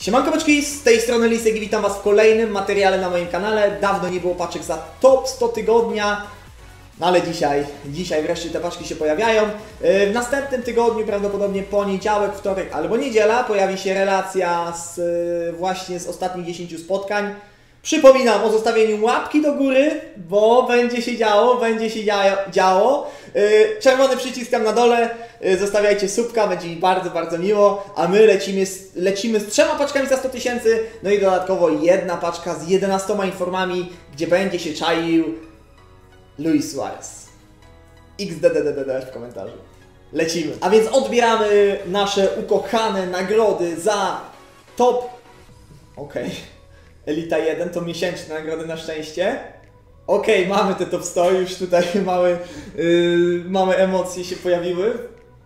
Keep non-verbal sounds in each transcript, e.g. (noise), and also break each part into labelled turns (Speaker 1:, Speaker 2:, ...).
Speaker 1: Siemanko beczki, z tej strony Lisek i witam Was w kolejnym materiale na moim kanale. Dawno nie było paczek za top 100 tygodnia, no ale dzisiaj, dzisiaj wreszcie te paczki się pojawiają. Yy, W następnym tygodniu, prawdopodobnie poniedziałek, wtorek albo niedziela, pojawi się relacja z, yy, właśnie z ostatnich 10 spotkań. Przypominam o zostawieniu łapki do góry, bo będzie się działo, będzie się dzia- działo. Yy, Czerwony przycisk tam na dole, yy, zostawiajcie subka, będzie mi bardzo, bardzo miło, a my lecimy z, lecimy z trzema paczkami za 100 tysięcy, no i dodatkowo jedna paczka z 11 informami, gdzie będzie się czaił Luis Suarez. XDDDD w komentarzu. Lecimy. A więc odbieramy nasze ukochane nagrody za top... Okej. Elita 1 to miesięczne nagrody na szczęście. Okej, mamy te top 100, już tutaj mamy, yy, mamy emocje się pojawiły,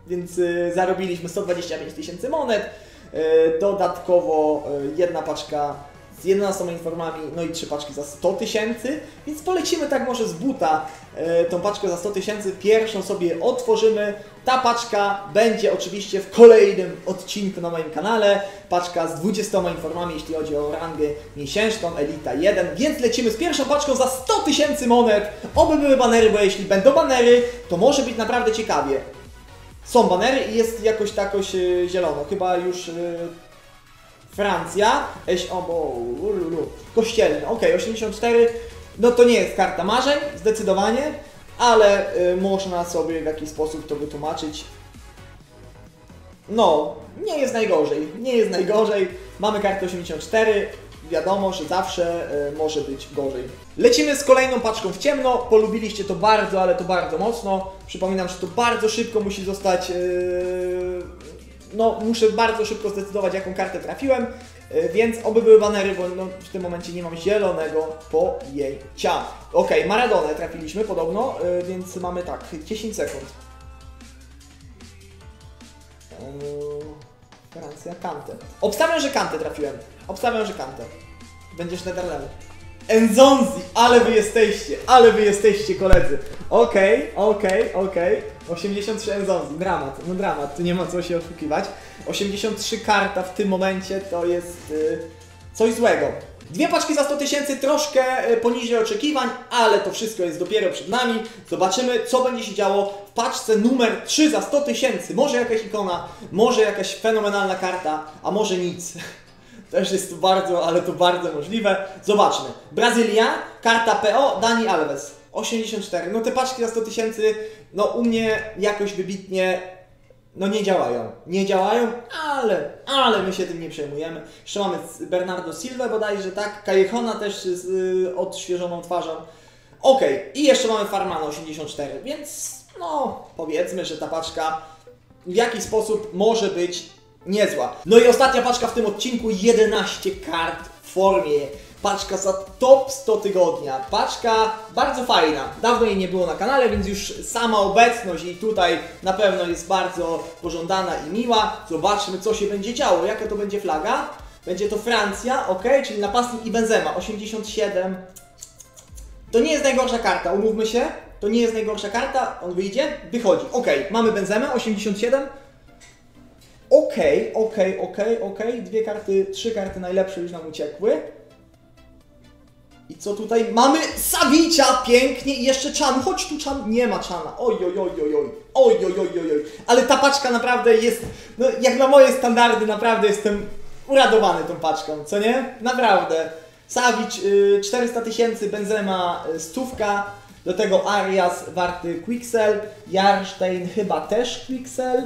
Speaker 1: więc yy, zarobiliśmy 125 tysięcy monet. Yy, dodatkowo yy, jedna paczka z 11 informami, no i trzy paczki za 100 tysięcy, więc polecimy tak może z buta yy, tą paczkę za 100 tysięcy. Pierwszą sobie otworzymy. Ta paczka będzie oczywiście w kolejnym odcinku na moim kanale. Paczka z 20 informami, jeśli chodzi o rangę miesięczną, Elita 1. Więc lecimy z pierwszą paczką za 100 tysięcy monet. Oby były banery, bo jeśli będą banery, to może być naprawdę ciekawie. Są banery i jest jakoś takoś yy, zielono. Chyba już yy, Francja. Eś, o, bo. Kościelny, ok, 84. No to nie jest karta marzeń, zdecydowanie, ale y, można sobie w jakiś sposób to wytłumaczyć. No, nie jest najgorzej, nie jest najgorzej. Mamy kartę 84, wiadomo, że zawsze y, może być gorzej. Lecimy z kolejną paczką w ciemno. Polubiliście to bardzo, ale to bardzo mocno. Przypominam, że to bardzo szybko musi zostać. y, no, muszę bardzo szybko zdecydować, jaką kartę trafiłem, y, więc oby były banery, bo no, w tym momencie nie mam zielonego pojęcia. Ok, Maradonę trafiliśmy podobno, y, więc mamy tak, 10 sekund. Yy, Francja, Kantę. Obstawiam, że Kantę trafiłem. Obstawiam, że Kantę. Będziesz Netherlands. Enzonzi, ale wy jesteście, ale wy jesteście koledzy. Okej, okej, okej. 83 Enzonzi, dramat, no dramat, tu nie ma co się oszukiwać. 83 karta w tym momencie to jest y, coś złego. Dwie paczki za 100 tysięcy, troszkę y, poniżej oczekiwań, ale to wszystko jest dopiero przed nami. Zobaczymy, co będzie się działo w paczce numer 3 za 100 tysięcy. Może jakaś ikona, może jakaś fenomenalna karta, a może nic. (laughs) Też jest bardzo, ale to bardzo możliwe. Zobaczmy. Brazylia, karta PO, Dani Alves. 84. No te paczki za 100 tysięcy, no u mnie jakoś wybitnie, no nie działają. Nie działają, ale, ale my się tym nie przejmujemy. Jeszcze mamy Bernardo Silva bodajże, tak? Kajechona też z y, odświeżoną twarzą. Okej, i jeszcze mamy Farmana 84, więc no powiedzmy, że ta paczka w jaki sposób może być niezła. No i ostatnia paczka w tym odcinku, 11 kart w formie. Paczka za top 100 tygodnia. Paczka bardzo fajna. Dawno jej nie było na kanale, więc już sama obecność i tutaj na pewno jest bardzo pożądana i miła. Zobaczmy, co się będzie działo. Jaka to będzie flaga? Będzie to Francja, ok, czyli napastnik i Benzema, 87. To nie jest najgorsza karta, umówmy się. To nie jest najgorsza karta, on wyjdzie, wychodzi. Ok, mamy Benzemę, 87. Okej, okej, okej, okej. Dwie karty, trzy karty najlepsze już nam uciekły. I co tutaj? Mamy Savicia, pięknie i jeszcze Chan. Chodź tu Chan. Nie ma Chana. Oj, oj, oj, oj, oj. Oj, oj, oj, oj, oj. Ale ta paczka naprawdę jest, no jak na moje standardy, naprawdę jestem uradowany tą paczką, co nie? Naprawdę. Savic, y, 400 tysięcy, Benzema, y, stówka. Do tego Arias warty Quixel, Jarstein chyba też Quixel.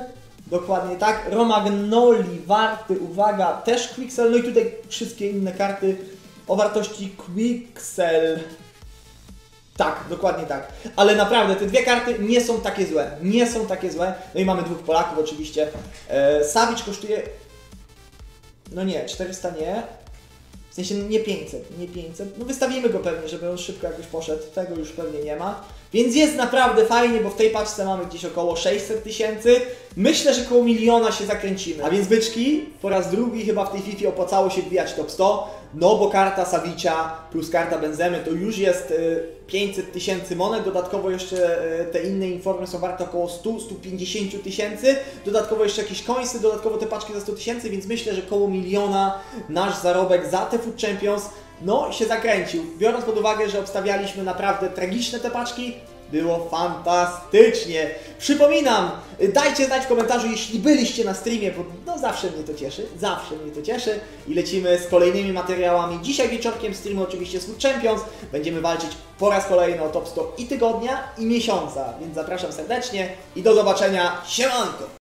Speaker 1: Dokładnie tak. Romagnoli warty, uwaga, też Quixel. No i tutaj wszystkie inne karty o wartości Quixel. Tak, dokładnie tak. Ale naprawdę te dwie karty nie są takie złe. Nie są takie złe. No i mamy dwóch Polaków oczywiście. E, kosztuje... No nie, 400 nie. W sensie nie 500, nie 500. No wystawimy go pewnie, żeby on szybko jakoś poszedł. Tego już pewnie nie ma. Więc jest naprawdę fajnie, bo w tej paczce mamy gdzieś około 600 tysięcy. Myślę, że koło miliona się zakręcimy. A więc byczki, po raz drugi chyba w tej FIFA opłacało się wbijać top 100, no bo karta Savicia plus karta Benzemy to już jest y, 500 tysięcy monet, dodatkowo jeszcze y, te inne informy są warte około 100-150 tysięcy, dodatkowo jeszcze jakieś końsy, dodatkowo te paczki za 100 tysięcy, więc myślę, że koło miliona nasz zarobek za te Food Champions no się zakręcił. Biorąc pod uwagę, że obstawialiśmy naprawdę tragiczne te paczki, było fantastycznie. Przypominam, dajcie znać w komentarzu, jeśli byliście na streamie, bo no zawsze mnie to cieszy, zawsze mnie to cieszy. I lecimy z kolejnymi materiałami. Dzisiaj wieczorkiem streamy oczywiście Food Champions. Będziemy walczyć po raz kolejny o top 100 i tygodnia, i miesiąca, więc zapraszam serdecznie i do zobaczenia. Siemanko!